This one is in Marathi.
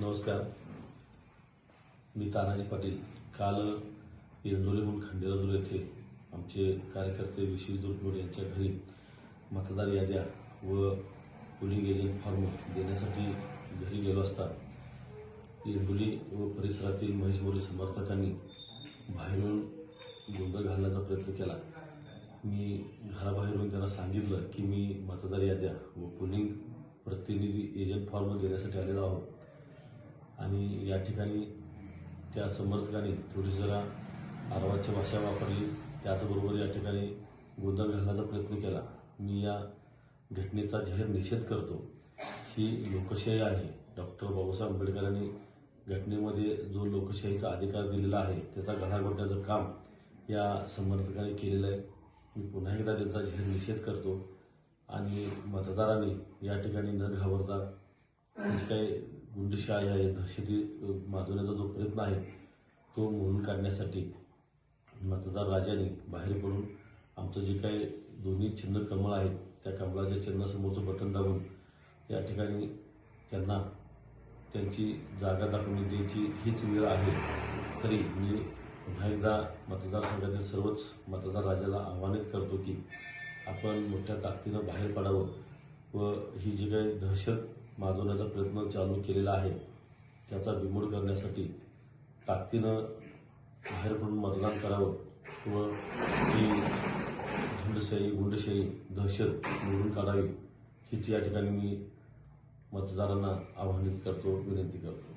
नमस्कार. मी तानाजी पाटील. काल एरंडोलीहून खंडेराजूर येथे आमचे कार्यकर्ते विश्वजित दुर्गोड यांच्या घरी मतदार याद्या व पोलिंग एजंट फॉर्म देण्यासाठी घरी गेलो असता एरंडोली व परिसरातील महेश मोरे समर्थकांनी बाहेरून गोंधळ घालण्याचा प्रयत्न केला. मी घराबाहेरून त्यांना सांगितलं की मी मतदार याद्या व पोलिंग प्रतिनिधी एजंट फॉर्म देण्यासाठी आलेलो आहोत. आणि या ठिकाणी त्या समर्थकांनी थोडी जरा आरवाची भाषा वापरली. त्याचबरोबर या ठिकाणी गोंधळ घालण्याचा प्रयत्न केला. मी या घटनेचा जाहीर निषेध करतो ही लोकशाही आहे. डॉक्टर बाबासाहेब आंबेडकरांनी घटनेमध्ये जो लोकशाहीचा अधिकार दिलेला आहे त्याचा गळा घोटण्याचं काम या समर्थकांनी केलेलं आहे. मी पुन्हा एकदा त्यांचा जाहीर निषेध करतो. आणि मतदारांनी या ठिकाणी न घाबरता म्हणजे जी काही गुंडशाही आहे दहशती माजवण्याचा जो प्रयत्न आहे तो मोडून काढण्यासाठी मतदार राजाने बाहेर पडून आमचं जे काही दोन्ही चिन्ह कमळ आहेत त्या कमळाच्या चिन्हासमोरचं बटन दाबून या ठिकाणी त्यांना त्यांची जागा दाखवून द्यायची हीच वेळ आहे. तरी मी पुन्हा एकदा मतदारसंघातील सर्वच मतदार राजाला आव्हानित करतो की आपण मोठ्या ताकदीनं बाहेर पडावं व ही जी काही दहशत माजवण्याचा प्रयत्न चालू केलेला आहे. त्याचा बिमोड करण्यासाठी ताकदीनं बाहेर पडून मतदान करावं व ही झुंडशाही गुंडशाही दहशत मोडून काढावी हीच या ठिकाणी मी मतदारांना आवाहनित करतो विनंती करतो.